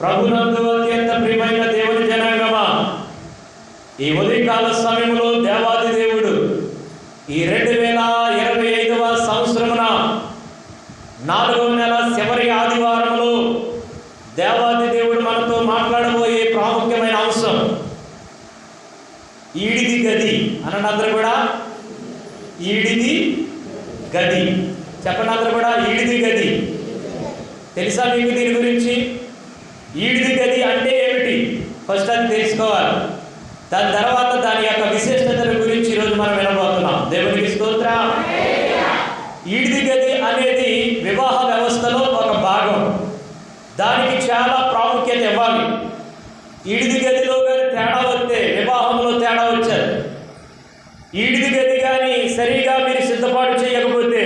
ప్రభునందు అత్యంత ప్రియమైన దేవుని జనాంగమా? ఈ ఉదయకాల సమయంలో దేవాది దేవుడు ఈ రెండు వేల ఇరవై ఐదవ సంవత్సరమున నాలుగవ నెల చివరి ఆదివారంలో దేవాది దేవుడు మనతో మాట్లాడబోయే ప్రాముఖ్యమైన అంశం ఈడిది గది అనండి కూడా? ఈడిది గది. చెప్పండి కూడా ఈడిది గది. తెలుసా మీకు దీని గురించి? ఈడిది గది అంటే ఏమిటి? ఫస్ట్ అది తెలుసుకోవాలి. దాని తర్వాత దాని యొక్క విశేషతల గురించి ఈరోజు మనం వినబోతున్నాం. దేవునికి స్తోత్ర. ఈడిది గది అనేది వివాహ వ్యవస్థలో ఒక భాగం. దానికి చాలా ప్రాముఖ్యత ఇవ్వాలి. ఈడిది గదిలో కానీ తేడా వస్తే వివాహంలో తేడా వచ్చారు ఈడిది గది కానీ సరిగా మీరు సిద్ధపాటు చేయకపోతే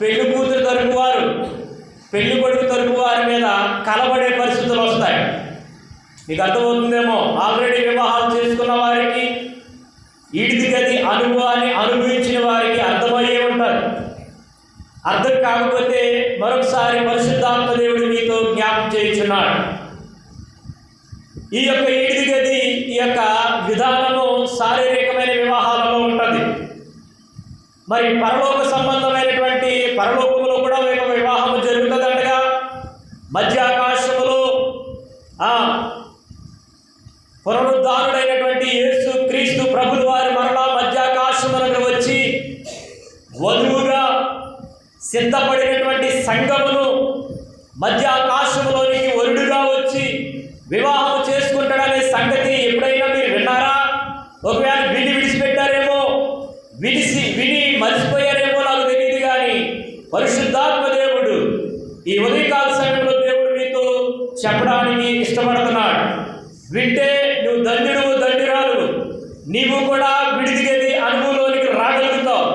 పెళ్ళి కూతురు తరపు వారు పెళ్ళి కొడుకు తరపు వారి మీద కలబడే పరిస్థితులు వస్తాయి. మీకు అర్థమవుతుందేమో? ఆల్రెడీ వివాహాలు చేసుకున్న వారికి ఈడిది గది అనుభవాన్ని అనుభవించిన వారికి అర్థమయ్యే ఉంటారు. అర్థం కాకపోతే మరొకసారి పరిశుద్ధాత్మ దేవుడు మీతో జ్ఞాపం చేయించున్నాడు. ఈ యొక్క ఈడిది గది ఈ యొక్క విధానము శారీరకమైన వివాహాలలో ఉంటుంది. మరి పరలోక సంబంధమైనటువంటి పరలోక కూడా ఒక వివాహము జరుగుతుందంటగా మధ్య ఆకాశములో ఆ పునరుద్ధారుడైనటువంటి యేసు క్రీస్తు ప్రభులు వారి మరలా మధ్యాకాశములకు వచ్చి వధువుగా సిద్ధపడినటువంటి సంఘమును మధ్య ఆకాశములోనికి వరుడుగా వచ్చి వివాహం చేసుకుంటాడనే సంగతి ఎప్పుడైనా మీరు విన్నారా ఒకవేళ విని విడిచిపెట్టారేమో విడిసి విని మర్చిపోయారేమో నాకు తెలియదు కానీ పరిశుద్ధాత్మ దేవుడు ఈ ఉదయకాల సమయంలో దేవుడు మీతో చెప్పడానికి ఇష్టపడుతున్నాడు వింటే నువ్వు దండుడు దండురాలు నీవు కూడా విడిది గది అనుభవంలోనికి రాగలుగుతావు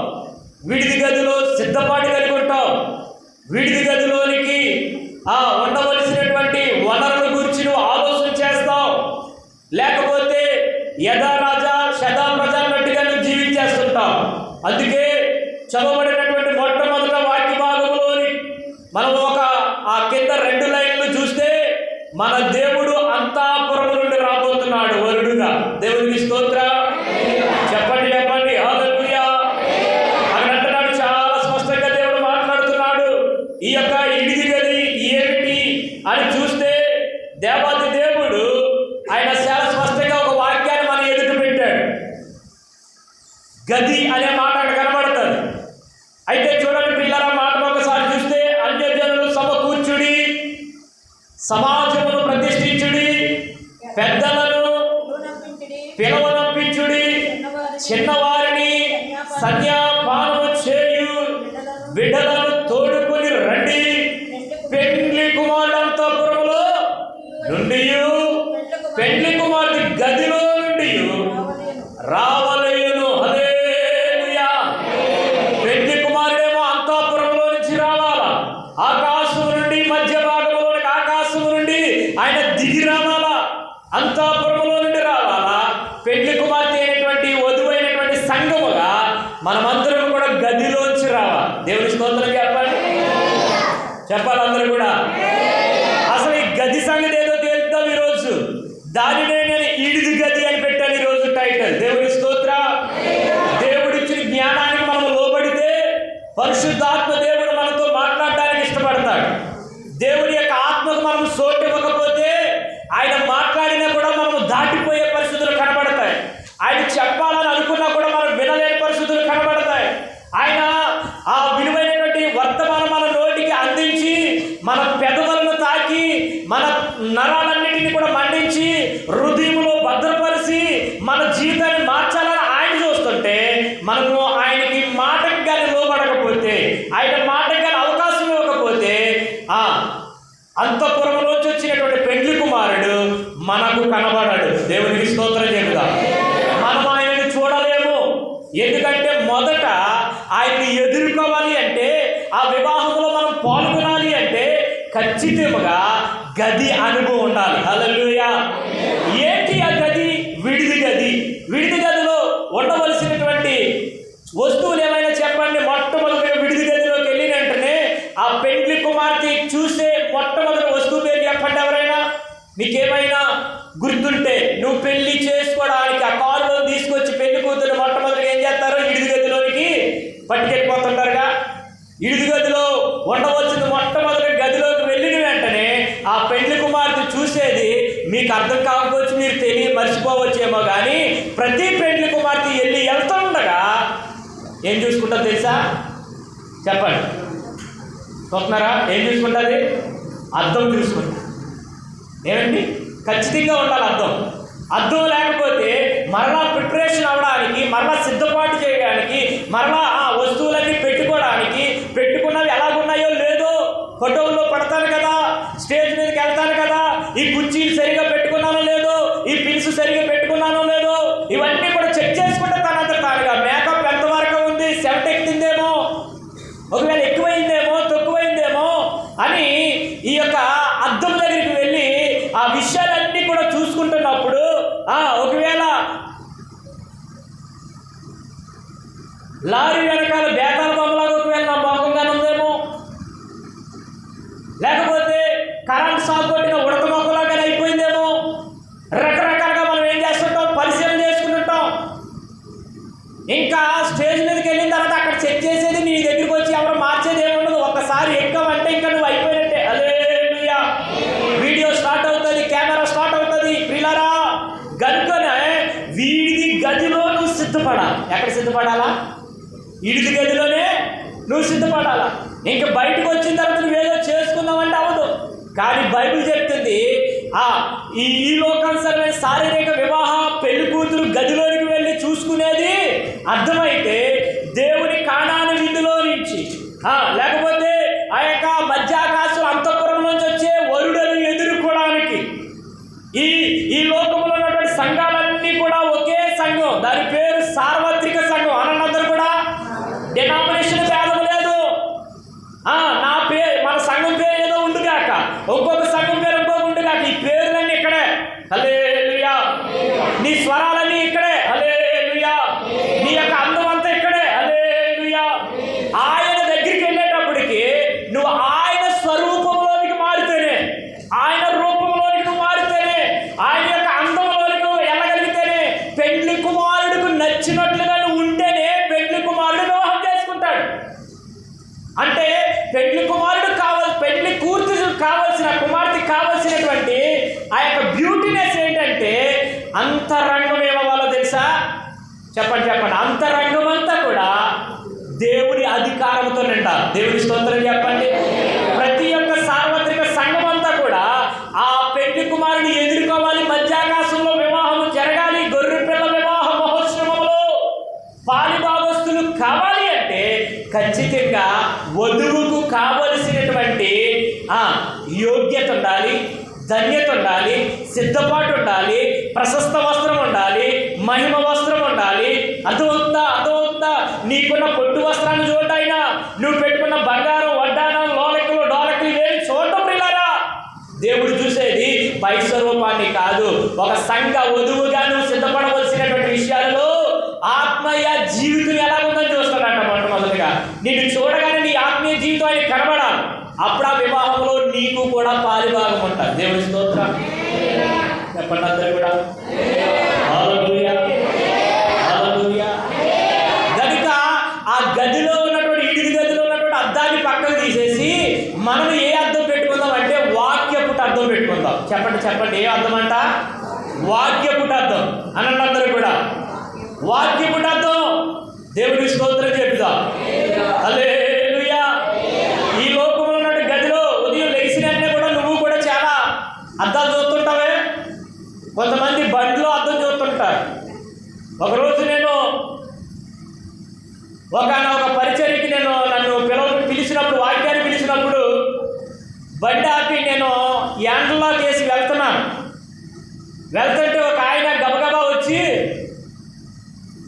విడిది గదిలో సిద్ధపాటు కలిగి ఉంటావు విడిది గదిలోనికి ఆ ఉండవలసినటువంటి వనరుల గురించి నువ్వు ఆలోచన చేస్తావు లేకపోతే యథా రాజా శదా ప్రజా అన్నట్టుగా నువ్వు జీవించేస్తుంటావు. అందుకే చదవబడినటువంటి మొట్టమొదట వాక్య భాగంలోని మనం ఒక ఆ కింద రెండు లైన్లు చూస్తే మన சபா అంతాపురంలో నుండి రావాలా? పెళ్ళి కుమార్తె అయినటువంటి వధువైనటువంటి సంఘముగా మనమందరం కూడా గదిలోంచి రావాలి. దేవుని స్తోత్రం చెప్పండి? చెప్పాలి అందరూ కూడా అసలు ఈ గది సంగతి ఏదో తేలుతాం ఈరోజు దానినే నేను ఈడిది గది అని పెట్టాను ఈరోజు టైటిల్ దేవుని స్తోత్ర దేవుడిచ్చిన జ్ఞానానికి మనం లోబడితే పరిశుద్ధాత్మ దేవుడు మనతో మాట్లాడడానికి ఇష్టపడతాడు దేవుని యొక్క ఆత్మకు మనం సోటు ఇవ్వకపోతే ఆయన మాట్లాడినా కూడా మనం దాటిపోయే పరిస్థితులు కనబడతాయి ఆయన చెప్పాలని అనుకున్నా కూడా మనం వినలేని పరిస్థితులు కనబడతాయి ఆయన ఆ విలువైనటువంటి వర్తమానం మన నోటికి అందించి మన పెదవులను తాకి మన నరాలన్నిటిని కూడా మండించి హృదయంలో భద్రపరిచి మన జీవితాన్ని మార్చాలని ఆయన చూస్తుంటే మనము ఆయనకి మాటకు కానీ లోబడకపోతే ఆయన మాటకు కానీ అవకాశం ఇవ్వకపోతే ఆ అంతఃపురంలోంచి వచ్చినటువంటి పెండ్లి కుమారుడు మనకు కనబడాడు. దేవునికి స్తోత్రం చెబుదాం మనం ఆయనని చూడలేము. ఎందుకంటే మొదట ఆయన్ని ఎదుర్కోవాలి అంటే ఆ వివాహంలో మనం పాల్గొనాలి అంటే ఖచ్చితంగా గది అనుభవం ఉండాలి. హల్లెలూయా. ఏంటి ఆ గది? విడిది గది. విడిది గదిలో ఉండవలసినటువంటి వస్తువులు ఏమైనా చెప్పండి మొట్టమొదటిగా విడిది గదిలోకి వెళ్ళిన వెంటనే ఆ పెండ్లి కుమార్తె చూసే మొట్టమొదటి మీకేమైనా గుర్తుంటే నువ్వు పెళ్ళి చేసుకోవడానికి ఆ కారులో తీసుకొచ్చి పెళ్ళి కూతురు మొట్టమొదటిగా ఏం చేస్తారు ఇడిది గదిలోనికి పట్టుకెళ్ళిపోతుంటారుగా ఇడిది గదిలో ఉండవలసిన మొట్టమొదటి గదిలోకి వెళ్ళిన వెంటనే ఆ పెళ్ళి కుమార్తె చూసేది మీకు అర్థం కాకపోవచ్చు మీరు తెలియ మర్చిపోవచ్చేమో కానీ ప్రతి పెండ్లి కుమార్తె వెళ్ళి వెళ్తుండగా ఏం చూసుకుంటా తెలుసా? చెప్పండి. చూస్తున్నారా? ఏం చూసుకుంటుంది? అర్థం చూసుకుంటా ఏమండి? ఖచ్చితంగా ఉండాలి అర్థం అర్థం లేకపోతే మరలా ప్రిపరేషన్ అవ్వడానికి మరలా సిద్ధపాటు చేయడానికి మరలా ఆ వస్తువులన్నీ పెట్టుకోవడానికి పెట్టుకున్నవి ఎలాగున్నాయో లేదో ఫోటోలు ఒకవేళ లారీ వెనకాల బేతాల బొమ్మలాగా ఒకవేళ నా మొఖంగానే ఉందేమో లేకపోతే కరెంట్ షాక్ కొట్టిన ఉడత మొక్కలాగానే అయిపోయిందేమో రకరకాలుగా మనం ఏం చేస్తుంటాం పరిశీలన చేసుకుంటుంటాం ఇంకా స్టేజ్ మీదకి వెళ్ళిన తర్వాత అక్కడ చెక్ చేసేది నీ దగ్గరికి వచ్చి ఎవరు మార్చేది ఏముండదు ఒక్కసారి ఎక్కమంటే ఇంకా నువ్వు అయిపోయినట్టే అదే వీడియో స్టార్ట్ అవుతుంది కెమెరా స్టార్ట్ అవుతుంది పిల్లరా గనుకనే వీడి గదిలో నువ్వు సిద్ధపడాలి ఎక్కడ సిద్ధపడాలా? ఇడిది గదిలోనే నువ్వు సిద్ధపడాలా? ఇంకా బయటకు వచ్చిన తర్వాత నువ్వేదో చేసుకుందామంటే అవ్వదు. కానీ బైబిల్ చెప్తుంది ఆ ఈ ఈ లోకానుసరమైన శారీరక వివాహ పెళ్ళి కూతురు గదిలోనికి వెళ్ళి చూసుకునేది అర్థమైతే దేవుని కాణాని విందులో నుంచి. లేక లేకపోతే ఆ యొక్క మధ్యాకాశం అంతఃపురం నుంచి వచ్చే వరుడను ఎదుర్కోవడానికి ఈ ఈ లోకంలో ఉన్నటువంటి సంఘాలన్నీ కూడా ఒకే సంఘం దాని పేరు సార్వత్రిక సంఘం అనందరూ కూడా డినామినేషన్ భేదం లేదు ఆ, నా పేరు మన సంఘం పేరు ఏదో ఉండుగాక ఇంకొక సంఘం పేరు ఇంకొక ఉండుగాక ఈ పేర్లన్నీ ఇక్కడే హల్లెలూయా నీ స్వరాలన్నీ ఇక్కడే హల్లెలూయా నీ యొక్క అందం అంతా ఇక్కడే హల్లెలూయా ఆయన దగ్గరికి వెళ్ళేటప్పటికి నువ్వు ఆయన స్వరూపంలోనికి మారితేనే ఆయన రూపంలోనికి నువ్వు మారితేనే ఆయన యొక్క అందంలోనికి నువ్వు వెళ్ళగలిగితేనే పెళ్ళి కుమారుడికి నచ్చినట్లుగా నువ్వు ఉంటేనే పెండ్లి కుమారుడు వివాహం చేసుకుంటాడు. అంటే పెండ్లి కుమారుడు కావాల్సి పెళ్ళి కూర్చు కావలసిన కుమార్తె కావలసినటువంటి ఆ యొక్క బ్యూటీనెస్ ఏంటంటే అంతరంగం ఏమవ్వాలో తెలుసా? చెప్పండి చెప్పండి. అంతరంగం అంతా కూడా దేవుని అధికారంతో నిండాలి. దేవుని స్తోత్రం చెప్పండి. ఖచ్చితంగా వధువుకు కావలసినటువంటి యోగ్యత ఉండాలి ధన్యత ఉండాలి సిద్ధపాటు ఉండాలి ప్రశస్త వస్త్రం ఉండాలి మహిమ వస్త్రం ఉండాలి. అర్థమవుతుందా అర్థమవుతుందా నీకున్న పొట్టు వస్త్రాన్ని చూడైనా నువ్వు పెట్టుకున్న బంగారం వడ్డానం లోలకులు డోలకులు ఇవేమి చూడటం ప్రియులారా. దేవుడు చూసేది పై స్వరూపాన్ని కాదు. ఒక సంఘ వధువుగా నువ్వు సిద్ధపడవలసినటువంటి విషయాలలో ఆత్మీయ జీవితం ఎలా ఉందని చూస్తాడంట మొట్టమొదటిగా. నిన్ను చూడగానే నీ ఆత్మీయ జీవితం ఆయన కనబడాలి. అప్పుడు ఆ వివాహంలో నీకు కూడా పాలిభాగం ఉంటుంది. దేవుని స్తోత్రం. చెప్పండి అందరు కూడా. హల్లెలూయా. హల్లెలూయా. కనుక ఆ గదిలో ఉన్నటువంటి ఇడిది గదిలో ఉన్నటువంటి అద్దాన్ని పక్కకు తీసేసి మనం ఏ అర్థం పెట్టుకుందాం అంటే వాక్యపుట అర్థం పెట్టుకుందాం. చెప్పండి చెప్పండి ఏ అర్థం అంట? వాక్యపుట అర్థం అనండి అందరూ కూడా. వాక్యపుట అర్థం దేవుడి స్తోత్రం చెప్తా. హల్లెలూయా. ఈ లోకంలో ఉన్న గదిలో ఉదయం లేచిన కూడా నువ్వు కూడా చాలా అద్దాలు చూస్తుంటావే. కొంతమంది బండిలో అర్థం చూస్తుంటారు. ఒకరోజు నేను ఒక ఒక పరిచర్కి నేను నన్ను పిలవ పిలిచినప్పుడు వాక్యాన్ని పిలిచినప్పుడు బండి ఆపి నేను యాండ్లా చేసి వెళ్తున్నాను. వెళ్తుంటే ఒక ఆయన గబగబా వచ్చి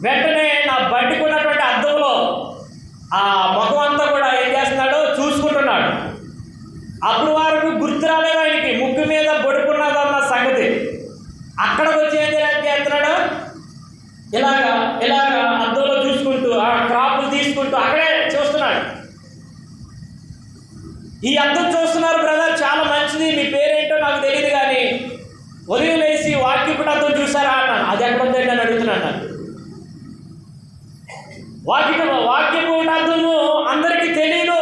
వెంటనే నా బండికి ఉన్నటువంటి అద్దంలో ఆ ముఖం అంతా కూడా ఏం చేస్తున్నాడో చూసుకుంటున్నాడు. అప్పుడు వారికి గుర్తు రాలేదు ఆయనకి ముక్కు మీద బొడుకున్నదన్న సంగతి. అక్కడికి వచ్చి ఏం చేస్తున్నాడు? ఇలాగా ఇలాగా అద్దంలో చూసుకుంటూ ఆ క్రాపులు తీసుకుంటూ అక్కడే చూస్తున్నాడు. ఈ అద్దం చూస్తున్నారు బ్రదర్ చాలా మంచిది మీ పేరేంటో నాకు తెలియదు కానీ ఉదయం లేచి అద్దం చూసారా అన్నాను. అది ఎక్కడ ఉందండి అని అడుగుతున్నాను నన్ను వాక్య వాక్యపుటర్థము అందరికీ తెలియదు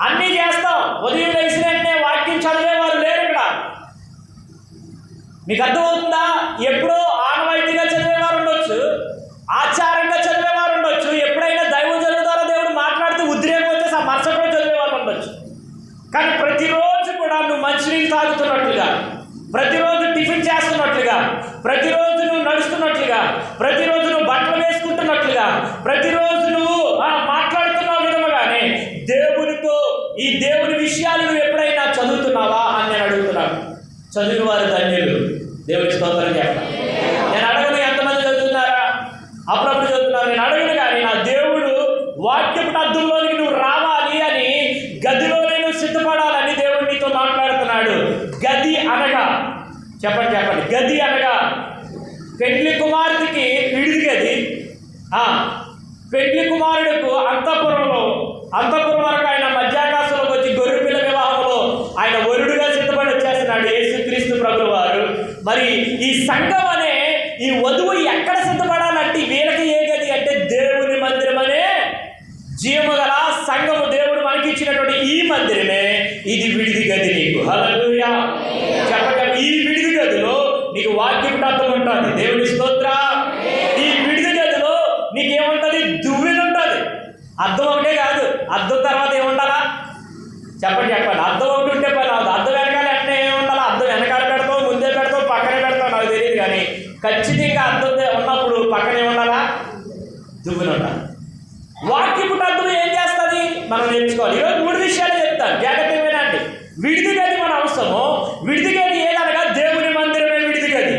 అన్నీ చేస్తాం. ఉదయం లేచిన వెంటనే వాక్యం చదివేవారు లేరు ఇక్కడ. మీకు అర్థమవుతుందా? ఎప్పుడో ఆనవాయితీగా చదివేవారు ఉండొచ్చు. ఆచారంగా చదివేవారు ఉండొచ్చు. ఎప్పుడైనా దైవజనుల ద్వారా దేవుడు మాట్లాడుతూ ఉద్రేకం వచ్చేసి ఆ మరుసటి చదివేవారు ఉండొచ్చు. కానీ ప్రతిరోజు కూడా నువ్వు మంచినీళ్ళు తాగుతున్నట్లుగా ప్రతిరోజు టిఫిన్ చేస్తున్నట్లుగా ప్రతిరోజు నువ్వు నడుస్తున్నట్లుగా ప్రతిరోజు నువ్వు బట్టలు వేసుకుంటున్నట్లుగా ప్రతిరోజు నువ్వు ఆ, మాట్లాడుతున్న విధముగానే దేవునితో ఈ దేవుని విషయాలు నువ్వు ఎప్పుడైనా చదువుతున్నావా అని నేను అడుగుతున్నాను. చదివిన వారు ధన్యులు. దేవుని స్తోత్రం చేస్తాను నేను అడగను ఎంతమంది చదువుతున్నారా? అప్పుడప్పుడు చదువుతున్నారు నేను అడగను కానీ నా దేవుడు వాక్యపు అర్థంలోని నువ్వు రావాలి అని గదిలోనే నువ్వు సిద్ధపడాలని దేవుడు నీతో మాట్లాడుతున్నాడు గది అనగా చెప్పండి చెప్పండి. గది అనగా పెండ్లి కుమార్తెకి విడిది గది. పెండ్లి కుమారుడుకు అంతఃపురంలో అంతఃపురం వరకు ఆయన మధ్యాకాశంలోకి వచ్చి గొర్రెపిల్ల వివాహంలో ఆయన వరుడుగా సిద్ధపడి వచ్చేస్తున్నాడు యేసుక్రీస్తు ప్రభు వారు మరి ఈ సంఘం అనే ఈ వధువు ఎక్కడ సిద్ధపడాలంటే వీళ్ళకి ఏ గది అంటే దేవుని మందిరం అనే జీవము గల సంఘము దేవుడు మనకి ఇచ్చినటువంటి ఈ మందిరమే. ఇది విడిది గది నీకు. హలో వాక్యం అర్థం ఉంటుంది. దేవుని స్తోత్ర. ఈ విడిది గదిలో నీకేముంటుంది? దువ్వెన ఉంటుంది. అర్థం ఒకటే కాదు. అర్థం తర్వాత ఏముండాలా? చెప్పండి చెప్పండి. అర్థం ఒకటి ఉంటే పని అవదు అర్థం వెనకాల ఎట్లా ఏముండాలా? అర్థం వెనకాల పెడతావు ముందే పెడతావు పక్కనే పెడతావు. నాకు తెలియదు కానీ ఖచ్చితంగా అర్థం ఉన్నప్పుడు పక్కనే ఉండాలా దువ్వెన ఉండాలి. వాక్యపు అర్థం ఏం చేస్తుంది? మనం నేర్చుకోవాలి ఈరోజు మూడు విషయాలు చెప్తాను జాగ్రత్తగా వినండి విడిది గది మన అవసరము విడిది గది ఏదనగా దేవుని మందిరమే విడిది గది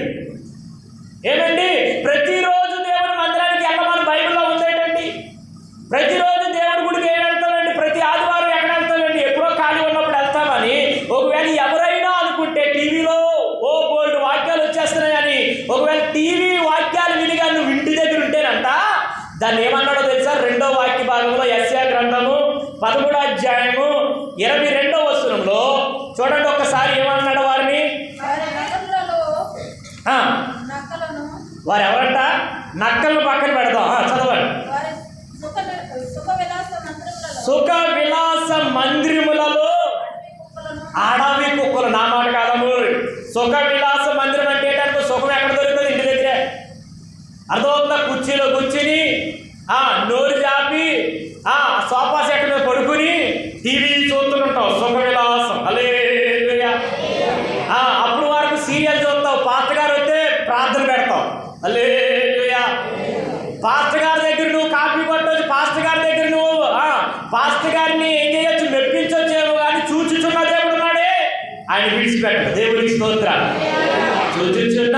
ఏమండి ప్రతిరోజు దేవుని మందిరానికి వెళ్ళమని బైబిల్లో ఉందేటండి ప్రతిరోజు దేవుడి గుడికి ఏం వెళ్తామండి ప్రతి ఆదివారం ఎక్కడ వెళ్తామండి ఎప్పుడో ఖాళీ ఉన్నప్పుడు వెళ్తామని ఒకవేళ ఎవరైనా అనుకుంటే టీవీలో ఓ బోల్డ్ వాక్యాలు వచ్చేస్తున్నాయని ఒకవేళ టీవీ వాక్యాలు వినిగా నువ్వు ఇంటి దగ్గర ఉంటేనంట దాన్ని ఏమన్నాడో తెలుసా? రెండో వాక్య భాగంలో ఎస్యా గ్రంథము పదమూడో అధ్యాయము ఇరవై రెండో వచనంలో చూడండి ఒక్కసారి ఏమన్నాడు వారిని? వారి ఎవరంట? నక్కలను పక్కన పెడదాం. చదవండి. సుఖ విలాస మందిరములలో కుక్కలను ఆడవి కుక్కలు నా మాట కాదము సుఖ విలాస మందిరం అంటే ఏంటంటే సుఖం ఎక్కడ దొరుకుతుంది ఇంటి దగ్గరే అర్థమవుతుందా కుర్చీలో కూర్చుని ఆ నోరు చాపి ఆ సోఫా సెట్ మీద పడుకుని టీవీ చూస్తుంటాం. సుఖ విలాసం. అలే అప్పుడు వరకు సీరియల్ చూస్తావు పాస్టర్ గారు వస్తే ప్రార్థన పెడతాం. అలే పాస్టర్ గారి దగ్గర నువ్వు కాపీ కొట్టవచ్చు పాస్టర్ గారి దగ్గర నువ్వు ఆ, పాస్టర్ గారిని ఏం చేయొచ్చు? మెప్పించొచ్చేమో కానీ చూచుచున్న దేవుడు నాడే ఆయన విడిచిపెట్ట దేవుడికి స్తోత్ర చూచుచున్న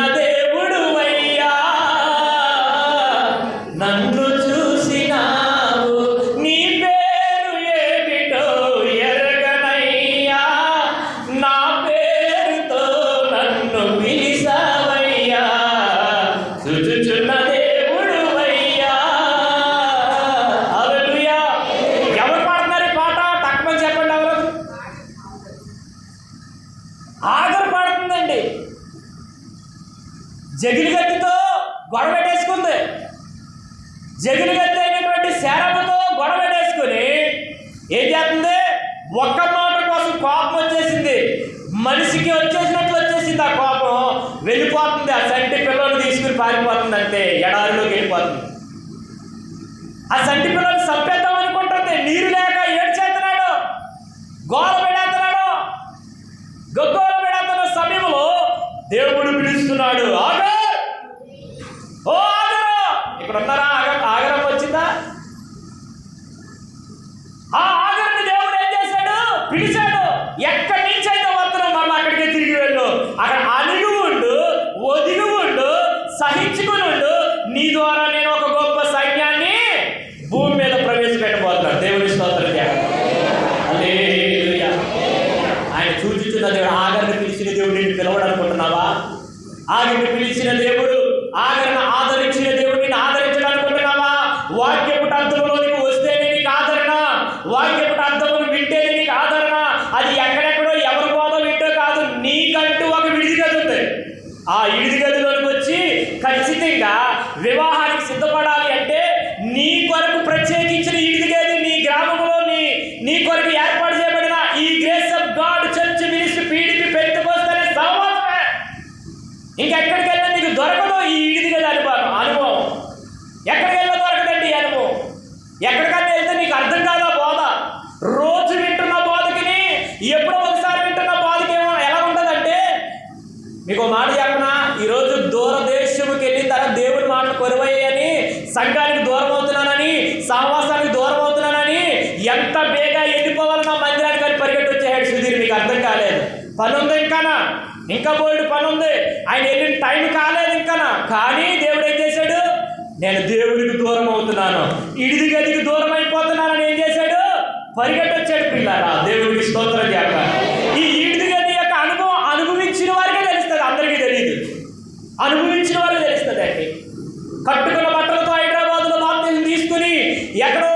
వచ్చేసింది ఆ కోపం? వెళ్ళిపోతుంది. ఆ సంటి పిల్లలు తీసుకుని పారిపోతుంది అంతే ఎడారిలోకి వెళ్ళిపోతుంది. ఆ సంటి పిల్లలు చంపేద్దాం అనుకుంటుంది. నీరు లేక ఏడ్చేస్తున్నాడు. గోల పెడేస్తున్నాడు. గొగ్గోల పెడేస్తున్న సమయంలో దేవుడు పిలుస్తున్నాడు ఆగర్ ఓ ఆగరు! ఇక్కడ ఉన్నారా ఆగర్ ఆగరం వచ్చిందా? ఆ ఆగర్ని దేవుడు ఏం చేశాడు? పిలిచాడు. ఎక్కడ నుంచి అయితే వస్తున్నావు మనం అక్కడికి వెళ్ళు అక్కడ అణిగి ఉండు ఒదిగి ఉండు సహించుకుని ఉండు. నీ ద్వారా నేను ఒక గొప్ప సైన్యాన్ని భూమి మీద ప్రవేశపెట్టబోతున్నాను దేవుని స్తోత్రం చేయాలి హల్లెలూయా. ఆయన చూచుచున్న దేవుడు ఆగరిని పిలిచిన దేవుడు నిన్ను పిలవడనుకుంటున్నావా ఆగరిని పిలిచిన దేవుడు ఆగరిని ఆదరించిన దేవుడు నిన్ను ఆదరించడనుకుంటున్నావా వాక్యపు అర్థంలోనికి వస్తేనే నీకు ఆదరణ వాక్యపు అర్థమును వింటేనే నీకు ఆదరణ అది ఎక్కడెక్కడో ఎవరి బోధ వింటో కాదు నీకంటూ ఒక విడిది కదుంది ముఖ్యంగా వివాహానికి సిద్ధపడాలి అంటే నీ కొరకు ప్రత్యేకించిన ఇడిదిగేది నీ గ్రామంలో నీ నీ కొరకు ఏర్పాటు చేయబడిన ఈ grace of God church ministry PDP పెట్టుకొస్తేనే సహవాసమే ఇంకెక్కడికి వెళ్ళినా నీకు దొరకదు ఈ ఇడిదిగేది అనుభవం అనుభవం ఎక్కడికి వెళ్ళినా దొరకదండి ఈ అనుభవం ఎక్కడికన్నా వెళ్తే నీకు అర్థం కాదా బోధ రోజు వింటున్న బోధకిని ఎప్పుడో ఒకసారి వింటున్న బోధకి ఏమో ఎలా ఉంటుందంటే మీకు ఒక మాట చెప్పనా ఈరోజు దూరదేశంకి వెళ్ళిన తర్వాత దేవుడి మాటలు కొరువయ్యని సంఘానికి దూరం అవుతున్నానని సహవాసానికి దూరం అవుతున్నానని ఎంత బేగా వెళ్ళిపోవాలని నా మందిరానికి అని పరిగెట్టి వచ్చేసాడు సుధీర్ మీకు అర్థం కాలేదు. పని ఉంది ఇంకానా? ఇంకా బోల్డ్ పని ఉంది ఆయన వెళ్ళిన టైం కాలేదు ఇంకానా? కానీ దేవుడు ఏం చేశాడు? నేను దేవుడికి దూరం అవుతున్నాను. ఇడిది గదికి దూరం అయిపోతున్నానని ఏం చేశాడు? పరిగెట్టొచ్చాడు పిల్లారా. దేవుడికి స్తోత్రం చేత ఈ ఈడిది గది యొక్క అనుభవం అనుభవించిన వారికే తెలుస్తుంది. అందరికీ తెలియదు అనుభవించిన వారికి తెలుస్తుంది అండి కట్టుకున్న బట్టలతో హైదరాబాద్లో బాప్తిజం తీసుకుని ఎక్కడో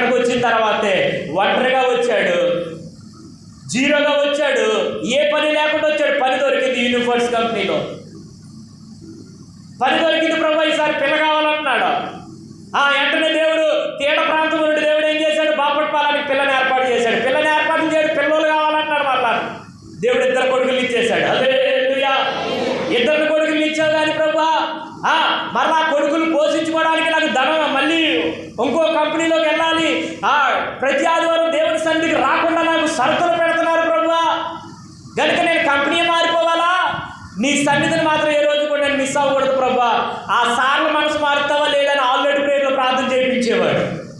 ఇక్కడికి వచ్చిన తర్వాతే ఒంటరిగా వచ్చాడు. జీరోగా వచ్చాడు. ఏ పని లేకుండా వచ్చాడు. పని దొరికింది యూనిఫోర్స్ కంపెనీలో. పని దొరికింది ప్రభు ఈసారి పిల్ల కావాలంటున్నాడు. ఆ వెంటనే దేవుడు తీట ప్రాంతం నుండి దేవుడు ఏం చేశాడు? బాపట్పాలానికి పిల్లని ఏర్పాటు చేశాడు. పిల్లని ఏర్పాటు చేయడు పిల్లలు కావాలంటున్నాడు మళ్ళా దేవుడు ఇద్దరు కొడుకులు ఇచ్చేశాడు. అదే ఇద్దరు కొడుకులు ఇచ్చావు కానీ ప్రభు ఆ, మరలా కొడుకులు పోషించుకోవడానికి నాకు ధనం మళ్ళీ ఇంకో కంపెనీలో ప్రతి ఆదివారం దేవుడి సన్నిధికి రాకుండా నాకు షరతులు పెడుతున్నారు ప్రభు కనుక నేను కంపెనీ మారిపోవాలా? నీ సన్నిధిని మాత్రం ఏ రోజు కూడా నేను మిస్ అవ్వకూడదు ప్రభా ఆ సార్లు మనసు మారుతావా లేదని ఆల్రెడీ ప్రేయర్లో ప్రార్థన చేయించేవాడు.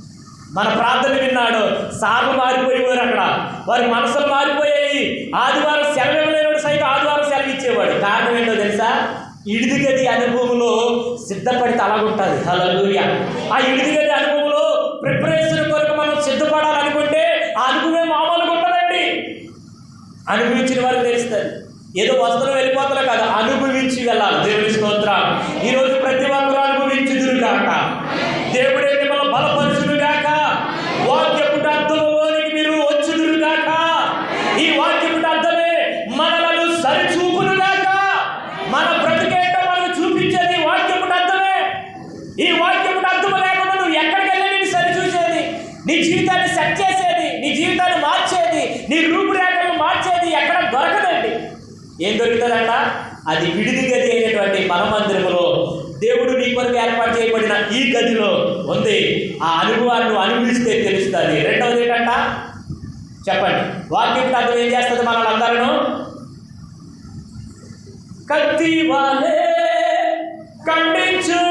మన ప్రార్థన విన్నాడు. సార్లు మారిపోయేవారు అక్కడ. వారి మనసులు మారిపోయాయి. ఆదివారం సెలవు ఇవ్వలేనివాడు సైతం ఆదివారం సెలవు ఇచ్చేవాడు కారణం ఏంటో తెలుసా? ఇడిదిగది అనుభవంలో సిద్ధపడితే అలాగుంటుంది హలో ఆ ఇడిదిగది అనుభవంలో ప్రిపరేషన్ కొరకు అనుభవించిన వారికి తెలుస్తుంది. ఏదో వస్త్రం వెళ్ళిపోతలే కాదు అనుభవించి వెళ్ళాలి. దేవుని స్తోత్రం. ఏం దొరుకుతుందంట? అది విడిది గది అయినటువంటి మన దేవుడు నీ కొరకు ఏర్పాటు చేయబడిన ఈ గదిలో ఉంది. ఆ అనుభవాన్ని అనుభవిస్తే తెలుస్తుంది. రెండవది ఏంటంట? చెప్పండి. వాక్యం అర్థం ఏం చేస్తుంది మనల్ని అందరూ? కత్తి వాలే కండించు